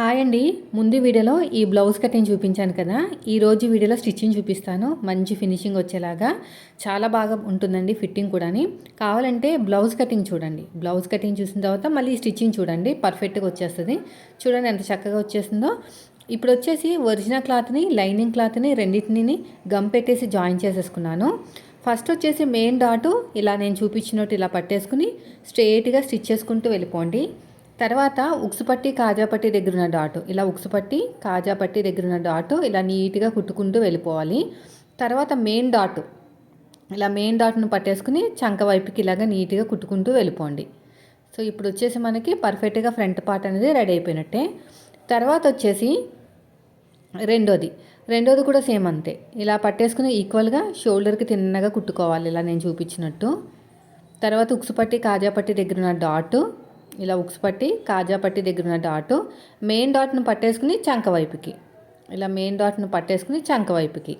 Hi అండి. ముందు వీడియోలో ఈ బ్లౌజ్ కటింగ్ చూపించాను కదా. ఈరోజు వీడియోలో స్టిచ్చింగ్ చూపిస్తాను. మంచి ఫినిషింగ్ వచ్చేలాగా. చాలా బాగా ఉంటుందండి ఫిట్టింగ్ కూడాని. కావాలంటే బ్లౌజ్ కటింగ్ చూడండి. బ్లౌజ్ కటింగ్ చూసిన తర్వాత మళ్ళీ స్టిచ్చింగ్ చూడండి. పర్ఫెక్ట్గా వచ్చేస్తుంది. చూడండి ఎంత చక్కగా వచ్చేస్తుందో. ఇప్పుడు వచ్చేసి ఒరిజినల్ క్లాత్ని లైనింగ్ క్లాత్ని రెండింటిని గమ్ పెట్టేసి జాయిన్ చేసేసుకున్నాను. ఫస్ట్ వచ్చేసి మెయిన్ డాటు ఇలా నేను చూపించినట్టు ఇలా పట్టేసుకుని స్ట్రేట్గా స్టిచ్ చేసుకుంటూ వెళ్ళిపోండి. తర్వాత ఉక్సుపట్టి కాజాపట్టి దగ్గర ఉన్న డాటు ఇలా ఉక్సుపట్టి కాజాపట్టి దగ్గర ఉన్న డాటు ఇలా నీట్గా కుట్టుకుంటూ వెళ్ళిపోవాలి. తర్వాత మెయిన్ డాటు ఇలా మెయిన్ డాట్ను పట్టేసుకుని చంక వైపుకి ఇలాగ నీట్గా కుట్టుకుంటూ వెళ్ళిపోండి. సో ఇప్పుడు వచ్చేసి మనకి పర్ఫెక్ట్గా ఫ్రంట్ పార్ట్ అనేది రెడీ అయిపోయినట్టే. తర్వాత వచ్చేసి రెండోది. రెండోది కూడా సేమ్ అంతే. ఇలా పట్టేసుకుని ఈక్వల్గా షోల్డర్కి తిన్నగా కుట్టుకోవాలి. ఇలా నేను చూపించినట్టు. తర్వాత ఉక్సుపట్టి కాజాపట్టి దగ్గర ఉన్న డాటు ఇలా ఉక్స్ పట్టి కాజా పట్టి దగ్గర ఉన్న డాట్ మెయిన్ డాట్ను పట్టేసుకుని చంక వైపుకి. ఇలా మెయిన్ డాట్ను పట్టేసుకుని చంక వైపుకి.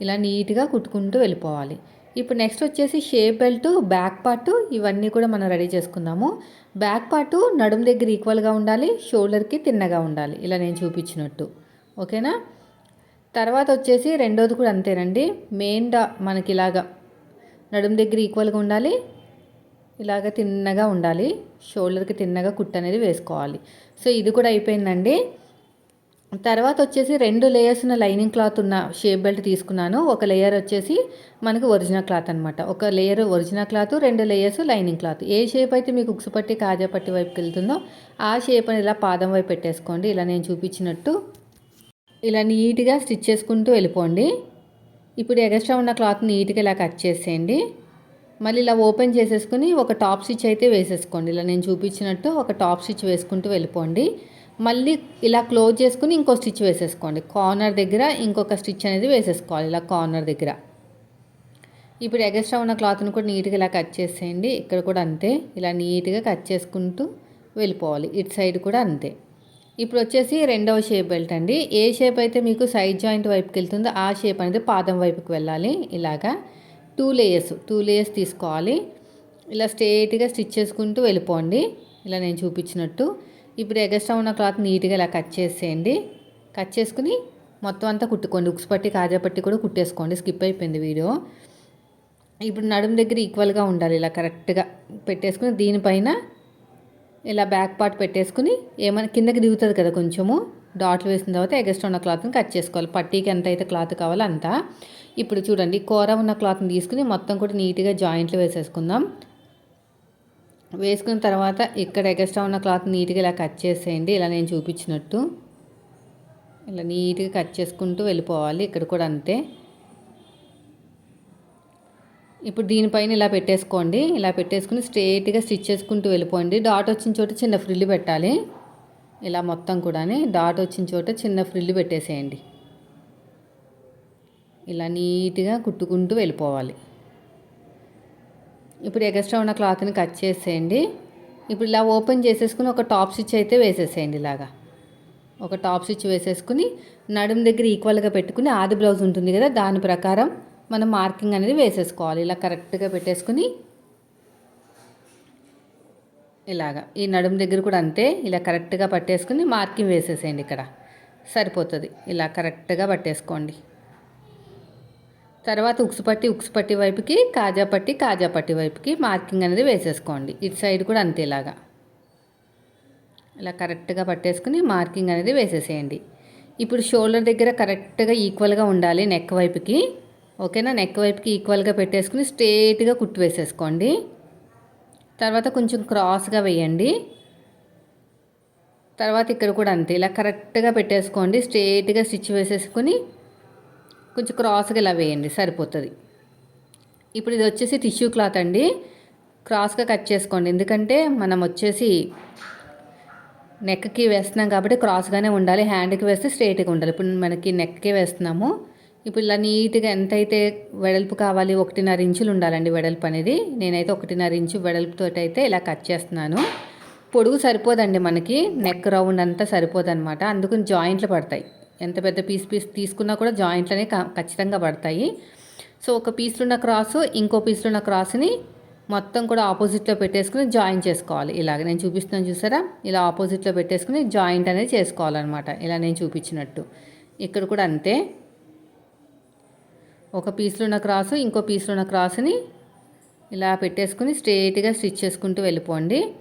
ఇలా నీట్గా కుట్టుకుంటూ వెళ్ళిపోవాలి. ఇప్పుడు నెక్స్ట్ వచ్చేసి షేప్ బెల్ట్ బ్యాక్ పార్ట్ ఇవన్నీ కూడా మనం రెడీ చేసుకుందాము. బ్యాక్ పార్ట్ నడుము దగ్గర ఈక్వల్గా ఉండాలి షోల్డర్కి తిన్నగా ఉండాలి. ఇలా నేను చూపించినట్టు. ఓకేనా? తర్వాత వచ్చేసి రెండోది కూడా అంతేనండి. మెయిన్ డా మనకి ఇలాగా నడుము దగ్గర ఈక్వల్గా ఉండాలి ఇలాగ తిన్నగా ఉండాలి. షోల్డర్కి తిన్నగా కుట్ అనేది వేసుకోవాలి. సో ఇది కూడా అయిపోయిందండి. తర్వాత వచ్చేసి రెండు లేయర్స్ ఉన్న లైనింగ్ క్లాత్ ఉన్న షేప్ బెల్ట్ తీసుకున్నాను. ఒక లేయర్ వచ్చేసి మనకు ఒరిజినల్ క్లాత్ అనమాట ఒక లేయర్ ఒరిజినల్ క్లాత్ రెండు లేయర్స్ లైనింగ్ క్లాత్ ఏ షేప్ అయితే మీకు ఉక్సు పట్టి కాజా పట్టి వైపుకి వెళ్తుందో ఆ షేప్ అని ఇలా పాదం వైపు పెట్టేసుకోండి. ఇలా నేను చూపించినట్టు. ఇలా నీట్గా స్టిచ్ చేసుకుంటూ వెళ్ళిపోండి. ఇప్పుడు ఎగస్ట్రా ఉన్న క్లాత్ నీట్గా ఇలా కట్ చేసేయండి. మళ్ళీ ఇలా ఓపెన్ చేసేసుకుని ఒక టాప్ స్టిచ్ అయితే వేసేసుకోండి. ఇలా నేను చూపించినట్టు ఒక టాప్ స్టిచ్ వేసుకుంటూ వెళ్ళిపోండి. మళ్ళీ ఇలా క్లోజ్ చేసుకుని ఇంకో స్టిచ్ వేసేసుకోండి. కార్నర్ దగ్గర ఇంకొక స్టిచ్ అనేది వేసేసుకోవాలి. ఇలా కార్నర్ దగ్గర. ఇప్పుడు ఎగస్ట్రా ఉన్న క్లాత్ని కూడా నీట్గా ఇలా కట్ చేసేయండి. ఇక్కడ కూడా అంతే. ఇలా నీట్గా కట్ చేసుకుంటూ వెళ్ళిపోవాలి. ఇటు సైడ్ కూడా అంతే. ఇప్పుడు వచ్చేసి రెండవ షేప్ బెల్ట్ అండి. ఏ షేప్ అయితే మీకు సైడ్ జాయింట్ వైపుకి వెళ్తుందో ఆ షేప్ అనేది పాదం వైపుకి వెళ్ళాలి. ఇలాగా. టూ లేయర్స్ టూ లేయర్స్ తీసుకోవాలి. ఇలా స్ట్రేట్గా స్టిచ్ చేసుకుంటూ వెళ్ళిపోండి. ఇలా నేను చూపించినట్టు. ఇప్పుడు ఎగస్ట్రా ఉన్న క్లాత్ నీట్గా ఇలా కట్ చేసేయండి. కట్ చేసుకుని మొత్తం అంతా కుట్టుకోండి. ఉక్స్ పట్టి కాజా పట్టి కూడా కుట్టేసుకోండి. స్కిప్ అయిపోయింది వీడియో. ఇప్పుడు నడుము దగ్గర ఈక్వల్గా ఉండాలి. ఇలా కరెక్ట్గా పెట్టేసుకుని దీనిపైన ఇలా బ్యాక్ పార్ట్ పెట్టేసుకుని ఏమైనా కిందకి దిగుతుంది కదా కొంచెము. డాట్లు వేసిన తర్వాత ఎగస్ట్రా ఉన్న క్లాత్ని కట్ చేసుకోవాలి. పట్టీకి ఎంత అయితే క్లాత్ కావాలో అంతా. ఇప్పుడు చూడండి కూర ఉన్న క్లాత్ని తీసుకుని మొత్తం కూడా నీట్గా జాయింట్లు వేసేసుకుందాం. వేసుకున్న తర్వాత ఇక్కడ ఎగస్ట్రా ఉన్న క్లాత్ నీట్గా ఇలా కట్ చేసేయండి. ఇలా నేను చూపించినట్టు. ఇలా నీట్గా కట్ చేసుకుంటూ వెళ్ళిపోవాలి ఇక్కడ కూడా అంతే. ఇప్పుడు దీనిపైన ఇలా పెట్టేసుకోండి. ఇలా పెట్టేసుకుని స్ట్రేట్గా స్టిచ్ చేసుకుంటూ వెళ్ళిపోండి. డాట్ వచ్చిన చోట చిన్న ఫ్రిల్లు పెట్టాలి. ఇలా మొత్తం కూడా డాట్ వచ్చిన చోట చిన్న ఫ్రిల్లు పెట్టేసేయండి. ఇలా నీట్గా కుట్టుకుంటూ వెళ్ళిపోవాలి. ఇప్పుడు ఎగస్ట్రా ఉన్న క్లాత్ని కట్ చేసేయండి. ఇప్పుడు ఇలా ఓపెన్ చేసేసుకుని ఒక టాప్ స్టిచ్ అయితే వేసేసేయండి ఇలాగా. ఒక టాప్ స్టిచ్ వేసేసుకుని నడుం దగ్గర ఈక్వల్గా పెట్టుకుని ఆది బ్లౌజ్ ఉంటుంది కదా దాని ప్రకారం మనం మార్కింగ్ అనేది వేసేసుకోవాలి. ఇలా కరెక్ట్గా పెట్టేసుకుని ఇలాగా. ఈ నడుము దగ్గర కూడా అంతే ఇలా కరెక్ట్గా పట్టేసుకుని మార్కింగ్ వేసేసేయండి ఇక్కడ. సరిపోతుంది. ఇలా కరెక్ట్గా పట్టేసుకోండి. తర్వాత ఉక్సుపట్టి ఉక్సుపట్టి వైపుకి కాజాపట్టి కాజాపట్టి వైపుకి మార్కింగ్ అనేది వేసేసుకోండి. ఇటు సైడ్ కూడా అంతే ఇలాగా. ఇలా కరెక్ట్గా పట్టేసుకుని మార్కింగ్ అనేది వేసేసేయండి. ఇప్పుడు షోల్డర్ దగ్గర కరెక్ట్గా ఈక్వల్గా ఉండాలి నెక్ వైపుకి. ఓకేనా? నెక్ వైపుకి ఈక్వల్గా పెట్టేసుకుని స్ట్రేట్గా కుట్టు వేసేసుకోండి. తర్వాత కొంచెం క్రాస్గా వేయండి. తర్వాత ఇక్కడ కూడా అంతే ఇలా కరెక్ట్గా పెట్టేసుకోండి స్ట్రేట్గా స్టిచ్ వేసేసుకొని కొంచెం క్రాస్గా ఇలా వేయండి సరిపోతుంది. ఇప్పుడు ఇది వచ్చేసి టిష్యూ క్లాత్ అండి. క్రాస్గా కట్ చేసుకోండి ఎందుకంటే మనం వచ్చేసి నెక్కి వేస్తున్నాం కాబట్టి క్రాస్గానే ఉండాలి హ్యాండ్కి వేస్తే స్ట్రేట్గా ఉండాలి. ఇప్పుడు మనకి నెక్కి వేస్తున్నాము. ఇప్పుడు ఇలా నీట్గా ఎంతైతే వెడల్పు కావాలి ఒకటిన్నర ఇంచులు ఉండాలండి వెడల్పు అనేది. నేనైతే ఒకటిన్నర ఇంచు వెడల్పుతో అయితే ఇలా కట్ చేస్తున్నాను. పొడుగు సరిపోదండి మనకి. నెక్ రౌండ్ అంతా సరిపోదన్నమాట అందుకని జాయింట్లు పడతాయి. ఎంత పెద్ద పీస్ పీస్ తీసుకున్నా కూడా జాయింట్లు అనేవి ఖచ్చితంగా పడతాయి. సో ఒక పీస్లో ఉన్న క్రాసు ఇంకో పీస్లో ఉన్న క్రాస్ని మొత్తం కూడా ఆపోజిట్లో పెట్టేసుకుని జాయిన్ చేసుకోవాలి. ఇలాగ నేను చూపిస్తున్నాను చూసారా? ఇలా ఆపోజిట్లో పెట్టేసుకుని జాయింట్ అనేది చేసుకోవాలన్నమాట. ఇలా నేను చూపించినట్టు. ఇక్కడ కూడా అంతే. ఒక పీస్లో ఉన్న క్రాసు ఇంకో పీస్లో ఉన్న క్రాస్ని ఇలా పెట్టేసుకుని స్ట్రేట్గా స్టిచ్ చేసుకుంటూ వెళ్ళిపోండి.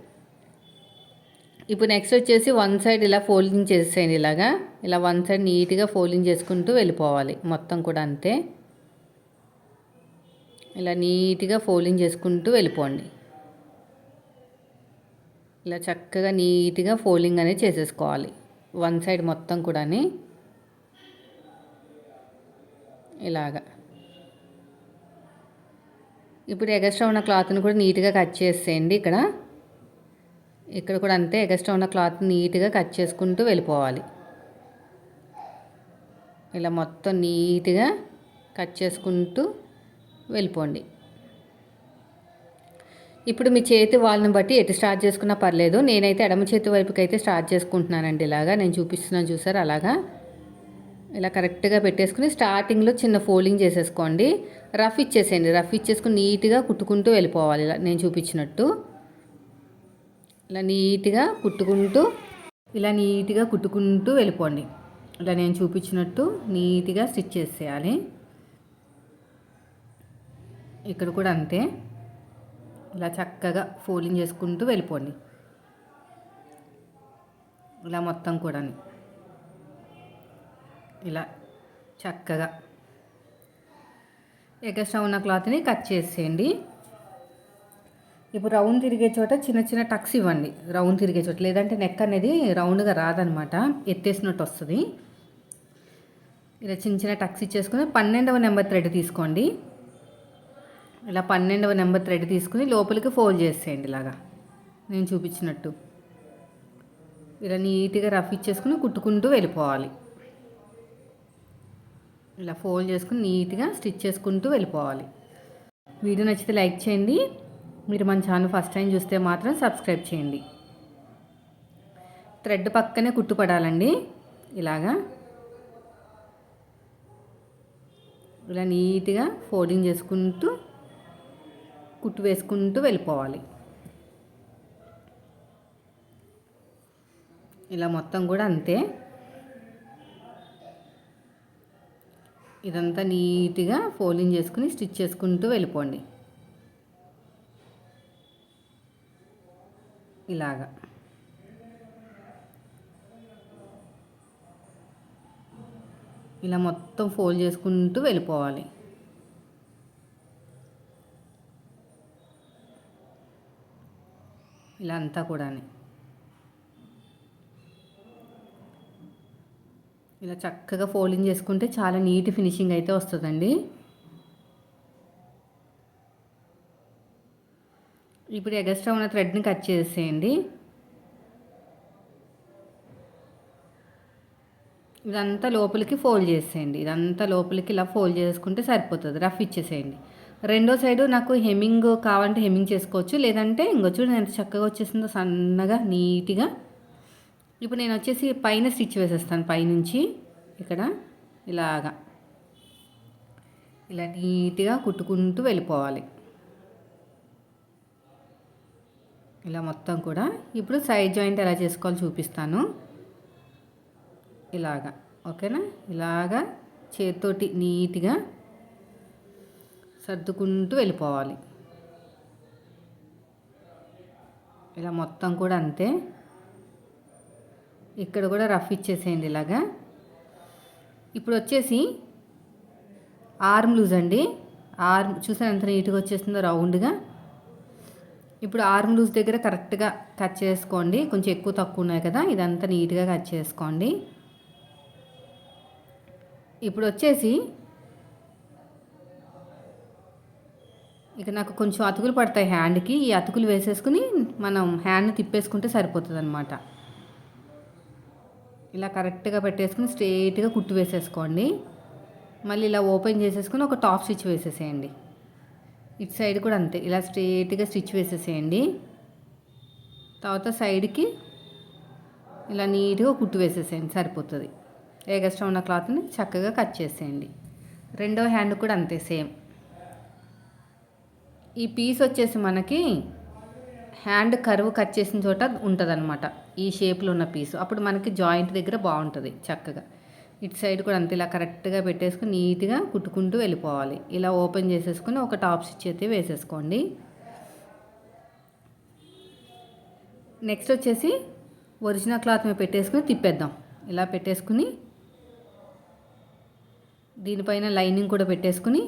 ఇప్పుడు నెక్స్ట్ వచ్చేసి వన్ సైడ్ ఇలా ఫోల్డింగ్ చేసేయండి ఇలాగా. ఇలా వన్ సైడ్ నీట్గా ఫోల్డింగ్ చేసుకుంటూ వెళ్ళిపోవాలి. మొత్తం కూడా అంతే. ఇలా నీట్గా ఫోల్డింగ్ చేసుకుంటూ వెళ్ళిపోండి. ఇలా చక్కగా నీట్గా ఫోల్డింగ్ అనేది చేసేసుకోవాలి. వన్ సైడ్ మొత్తం కూడా ఇలాగా. ఇప్పుడు ఎగస్ట్రా ఉన్న క్లాత్ని కూడా నీట్గా కట్ చేసేయండి ఇక్కడ. ఇక్కడ కూడా అంతే ఎగస్ట్రా ఉన్న క్లాత్ నీట్గా కట్ చేసుకుంటూ వెళ్ళిపోవాలి. ఇలా మొత్తం నీట్గా కట్ చేసుకుంటూ వెళ్ళిపోండి. ఇప్పుడు మీ చేతి వాళ్ళని బట్టి ఎటు స్టార్ట్ చేసుకున్నా పర్లేదు. నేనైతే ఎడమ చేతి వైపుకి అయితే స్టార్ట్ చేసుకుంటున్నానండి ఇలాగా. నేను చూపిస్తున్నాను చూసారు? అలాగా. ఇలా కరెక్ట్గా పెట్టేసుకుని స్టార్టింగ్లో చిన్న ఫోల్డింగ్ చేసేసుకోండి. రఫ్ ఇచ్చేసేయండి. రఫ్ ఇచ్చేసుకుని నీట్గా కుట్టుకుంటూ వెళ్ళిపోవాలి. ఇలా నేను చూపించినట్టు. ఇలా నీట్గా కుట్టుకుంటూ ఇలా నీట్గా కుట్టుకుంటూ వెళ్ళిపోండి. ఇలా నేను చూపించినట్టు నీట్గా స్టిచ్ చేసేయాలి. ఇక్కడ కూడా అంతే. ఇలా చక్కగా ఫోల్డింగ్ చేసుకుంటూ వెళ్ళిపోండి. ఇలా మొత్తం కూడా ఇలా చక్కగా ఎగస్ట్రా ఉన్న క్లాత్ని కట్ చేసేయండి. ఇప్పుడు రౌండ్ తిరిగే చోట చిన్న చిన్న టక్స్ ఇవ్వండి. రౌండ్ తిరిగే చోట లేదంటే నెక్ అనేది రౌండ్గా రాదనమాట. ఎత్తేసినట్టు వస్తుంది. ఇలా చిన్న చిన్న టక్స్ ఇచ్చేసుకుని పన్నెండవ నెంబర్ థ్రెడ్ తీసుకోండి. ఇలా పన్నెండవ నెంబర్ థ్రెడ్ తీసుకుని లోపలికి ఫోల్డ్ చేసేయండి ఇలాగా. నేను చూపించినట్టు. ఇలా నీట్గా రఫ్ ఇచ్చేసుకుని కుట్టుకుంటూ వెళ్ళిపోవాలి. ఇలా ఫోల్డ్ చేసుకుని నీట్గా స్టిచ్ చేసుకుంటూ వెళ్ళిపోవాలి. వీడియో నచ్చితే లైక్ చేయండి. మీరు మన ఛానల్ ఫస్ట్ టైం చూస్తే మాత్రం సబ్స్క్రైబ్ చేయండి. థ్రెడ్ పక్కనే కుట్టుపడాలండి. ఇలాగా. ఇలా నీట్గా ఫోల్డింగ్ చేసుకుంటూ కుట్టు వేసుకుంటూ వెళ్ళిపోవాలి. ఇలా మొత్తం కూడా అంతే. ఇదంతా నీట్గా ఫోల్డింగ్ చేసుకుని స్టిచ్ చేసుకుంటూ వెళ్ళిపోండి. ఇలాగా. ఇలా మొత్తం ఫోల్డ్ చేసుకుంటూ వెళ్ళిపోవాలి. ఇలా అంతా కూడా ఇలా చక్కగా ఫోల్డింగ్ చేసుకుంటే చాలా నీట్ ఫినిషింగ్ అయితే వస్తుందండి. ఇప్పుడు ఎగస్ట్రా ఉన్న థ్రెడ్ని కట్ చేసేయండి. ఇదంతా లోపలికి ఫోల్డ్ చేసేయండి. ఇదంతా లోపలికి ఇలా ఫోల్డ్ చేసుకుంటే సరిపోతుంది. రఫ్ ఇచ్చేసేయండి. రెండో సైడు నాకు హెమ్మింగ్ కావాలంటే హెమ్మింగ్ చేసుకోవచ్చు. లేదంటే ఇంకొచ్చు నేను ఎంత చక్కగా వచ్చేసిందో సన్నగా నీట్గా ఇప్పుడు నేను వచ్చేసి పైన స్టిచ్ వేసేస్తాను పైనుంచి ఇక్కడ ఇలాగా. ఇలా నీట్గా కుట్టుకుంటూ వెళ్ళిపోవాలి. ఇలా మొత్తం కూడా ఇప్పుడు సైడ్ జాయింట్ ఎలా చేసుకోవాలో చూపిస్తాను. ఇలాగా ఓకేనా? ఇలాగా చేతితోటి నీట్గా సర్దుకుంటూ వెళ్ళిపోవాలి. ఇలా మొత్తం కూడా అంతే. ఇక్కడ కూడా రఫ్ ఇచ్చేసేయండి ఇలాగా. ఇప్పుడు వచ్చేసి ఆర్మ్ లూజ్ అండి. ఆర్మ్ చూసాను ఎంత నీట్గా వచ్చేస్తుందో రౌండ్గా. ఇప్పుడు ఆర్మ్ లూజ్ దగ్గర కరెక్ట్గా కట్ చేసుకోండి. కొంచెం ఎక్కువ తక్కువ ఉన్నాయి కదా ఇదంతా నీట్గా కట్ చేసుకోండి. ఇప్పుడు వచ్చేసి ఇక నాకు కొంచెం అతుకులు పడతాయి హ్యాండ్కి. ఈ అతుకులు వేసేసుకుని మనం హ్యాండ్ తిప్పేసుకుంటే సరిపోతుంది అనమాట ఇలా కరెక్ట్గా పెట్టేసుకుని స్ట్రెయిట్గా కుట్టు వేసేసుకోండి. మళ్ళీ ఇలా ఓపెన్ చేసేసుకుని ఒక టాప్ స్టిచ్ వేసేసేయండి. ఇటు సైడ్ కూడా అంతే ఇలా స్ట్రెయిట్గా స్టిచ్ వేసేసేయండి. తర్వాత సైడ్కి ఇలా నీట్గా కుట్టు వేసేసేయండి సరిపోతుంది. ఎగస్ట్రా ఉన్న క్లాత్ని చక్కగా కట్ చేసేయండి. రెండో హ్యాండ్ కూడా అంతే సేమ్. ఈ పీస్ వచ్చేసి మనకి హ్యాండ్ కరువు కట్ చేసిన చోట ఉంటుంది అనమాట ఈ షేప్లో ఉన్న పీసు అప్పుడు మనకి జాయింట్ దగ్గర బాగుంటుంది చక్కగా. ఇటు సైడ్ కూడా అంతే ఇలా కరెక్ట్గా పెట్టేసుకుని నీట్గా కుట్టుకుంటూ వెళ్ళిపోవాలి. ఇలా ఓపెన్ చేసేసుకుని ఒక టాప్ స్టిచ్ అయితే వేసేసుకోండి. నెక్స్ట్ వచ్చేసి ఒరిజినల్ క్లాత్ మీద పెట్టేసుకుని తిప్పేద్దాం. ఇలా పెట్టేసుకుని దీనిపైన లైనింగ్ కూడా పెట్టేసుకుని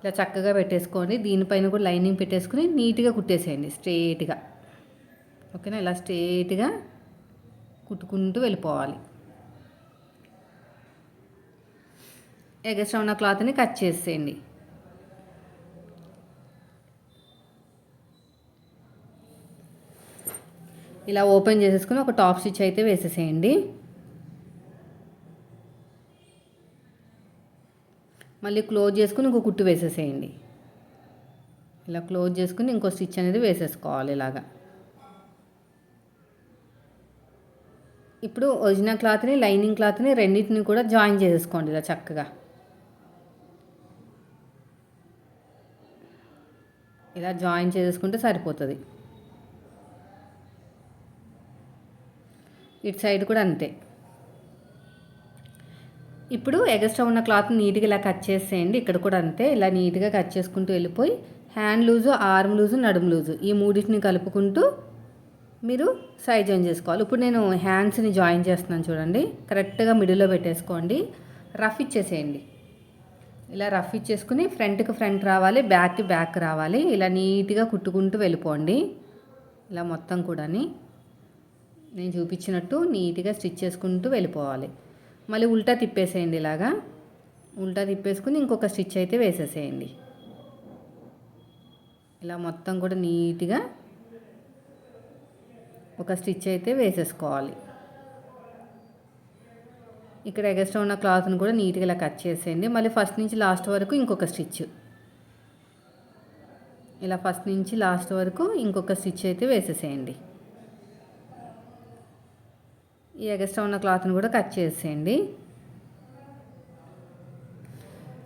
ఇలా చక్కగా పెట్టేసుకోండి దీనిపైన కూడా లైనింగ్ పెట్టేసుకుని నీట్గా కుట్టేసేయండి స్ట్రేట్గా. ఓకేనా? ఇలా స్ట్రేట్గా కుట్టుకుంటూ వెళ్ళిపోవాలి. ఎగస్ట్రా ఉన్న క్లాత్ని కట్ చేసేయండి. ఇలా ఓపెన్ చేసేసుకుని ఒక టాప్ స్టిచ్ అయితే వేసేసేయండి. మళ్ళీ క్లోజ్ చేసుకుని ఇంకో కుట్టు వేసేసేయండి. ఇలా క్లోజ్ చేసుకుని ఇంకో స్టిచ్ అనేది వేసేసుకోవాలి ఇలాగా. ఇప్పుడు ఒరిజినల్ క్లాత్ని లైనింగ్ క్లాత్ని రెండింటిని కూడా జాయిన్ చేసేసుకోండి ఇలా చక్కగా. ఇలా జాయిన్ చేసుకుంటే సరిపోతుంది. ఇటు సైడ్ కూడా అంతే. ఇప్పుడు ఎగస్ట్రా ఉన్న క్లాత్ నీట్గా ఇలా కట్ చేసేయండి. ఇక్కడ కూడా అంతే. ఇలా నీట్గా కట్ చేసుకుంటూ వెళ్ళిపోయి హ్యాండ్ లూజు ఆర్మ్ లూజు నడుము లూజు ఈ మూడింటిని కలుపుకుంటూ మీరు సైజ్ జాయిన్ చేసుకోవాలి. ఇప్పుడు నేను హ్యాండ్స్ని జాయిన్ చేస్తున్నాను చూడండి. కరెక్ట్గా మిడిల్లో పెట్టేసుకోండి. రఫ్ ఇచ్చేసేయండి. ఇలా రఫ్ ఇచ్చేసుకుని ఫ్రంట్కి ఫ్రంట్ రావాలి బ్యాక్కి బ్యాక్ రావాలి. ఇలా నీట్గా కుట్టుకుంటూ వెళ్ళిపోండి. ఇలా మొత్తం కూడాని నేను చూపించినట్టు నీట్గా స్టిచ్ చేసుకుంటూ వెళ్ళిపోవాలి. మళ్ళీ ఉల్టా తిప్పేసేయండి ఇలాగా. ఉల్టా తిప్పేసుకుని ఇంకొక స్టిచ్ అయితే వేసేసేయండి. ఇలా మొత్తం కూడా నీట్గా ఒక స్టిచ్ అయితే వేసేసుకోవాలి. ఇక్కడ ఎగస్ట్రా ఉన్న క్లాత్ని కూడా నీట్గా ఇలా కట్ చేసేయండి. మళ్ళీ ఫస్ట్ నుంచి లాస్ట్ వరకు ఇంకొక స్టిచ్. ఇలా ఫస్ట్ నుంచి లాస్ట్ వరకు ఇంకొక స్టిచ్ అయితే వేసేసేయండి. ఈ ఎగస్ట్రా ఉన్న క్లాత్ని కూడా కట్ చేసేయండి.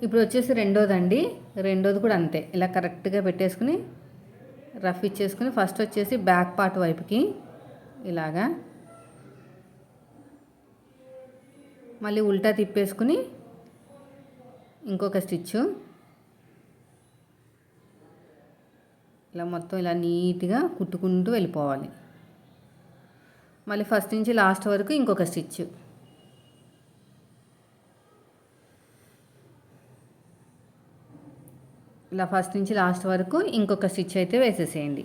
ఇప్పుడు వచ్చేసి రెండోదండి. రెండోది కూడా అంతే. ఇలా కరెక్ట్గా పెట్టేసుకుని రఫ్ ఇచ్చేసుకుని ఫస్ట్ వచ్చేసి బ్యాక్ పార్ట్ వైపుకి ఇలాగా. మళ్ళీ ఉల్టా తిప్పేసుకుని ఇంకొక స్టిచ్చు. ఇలా మొత్తం ఇలా నీట్గా కుట్టుకుంటూ వెళ్ళిపోవాలి. మళ్ళీ ఫస్ట్ నుంచి లాస్ట్ వరకు ఇంకొక స్టిచ్ ఇలా ఫస్ట్ నుంచి లాస్ట్ వరకు ఇంకొక స్టిచ్ అయితే వేసేసేయండి.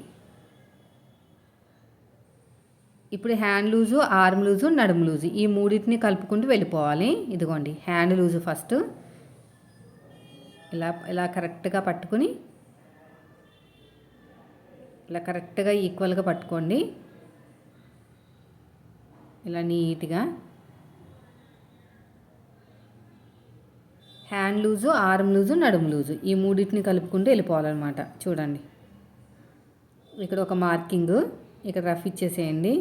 ఇప్పుడు హ్యాండ్ లూజు ఆర్మ్ లూజు నడుము లూజు ఈ మూడింటిని కలుపుకుంటూ వెళ్ళిపోవాలి. ఇదిగోండి హ్యాండ్ లూజు ఫస్ట్ ఇలా ఇలా కరెక్ట్గా పట్టుకుని ఇలా కరెక్ట్గా ఈక్వల్గా పట్టుకోండి. ఇలా నీట్గా. హ్యాండ్ లూజు ఆర్మ్ లూజు నడుము లూజు ఈ మూడింటిని కలుపుకుంటూ వెళ్ళిపోవాలన్నమాట. చూడండి. ఇక్కడ ఒక మార్కింగ్. ఇక్కడ రఫ్ ఇచ్చేసేయండి.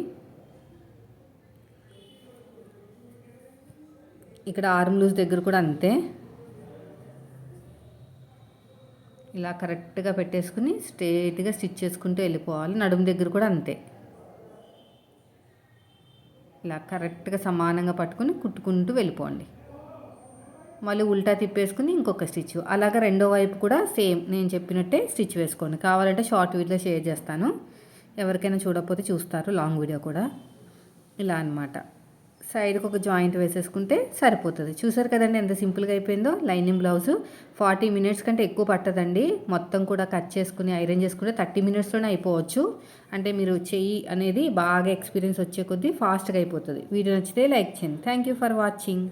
ఇక్కడ ఆర్మ్ లూజ్ దగ్గర కూడా అంతే. ఇలా కరెక్ట్గా పెట్టేసుకుని స్ట్రేట్గా స్టిచ్ చేసుకుంటూ వెళ్ళిపోవాలి. నడుము దగ్గర కూడా అంతే. ఇలా కరెక్ట్గా సమానంగా పట్టుకుని కుట్టుకుంటూ వెళ్ళిపోండి. మళ్ళీ ఉల్టా తిప్పేసుకుని ఇంకొక స్టిచ్. అలాగే రెండో వైపు కూడా సేమ్ నేను చెప్పినట్టే స్టిచ్ వేసుకోండి. కావాలంటే షార్ట్ వీడియో షేర్ చేస్తాను. ఎవరికైనా చూడకపోతే చూస్తారు. లాంగ్ వీడియో కూడా. ఇలా అనమాట సైడ్కి ఒక జాయింట్ వేసేసుకుంటే సరిపోతుంది. చూసారు కదండి ఎంత సింపుల్గా అయిపోయిందో? లైనింగ్ బ్లౌజ్ ఫార్టీ మినిట్స్ కంటే ఎక్కువ పట్టదండి. మొత్తం కూడా కట్ చేసుకుని ఐరన్ చేసుకుంటే థర్టీ మినిట్స్లోనే అయిపోవచ్చు. అంటే మీరు చెయ్యి అనేది బాగా ఎక్స్పీరియన్స్ వచ్చే కొద్దీ ఫాస్ట్గా అయిపోతుంది. వీడియో నచ్చితే లైక్ చేయండి. Thank you for watching.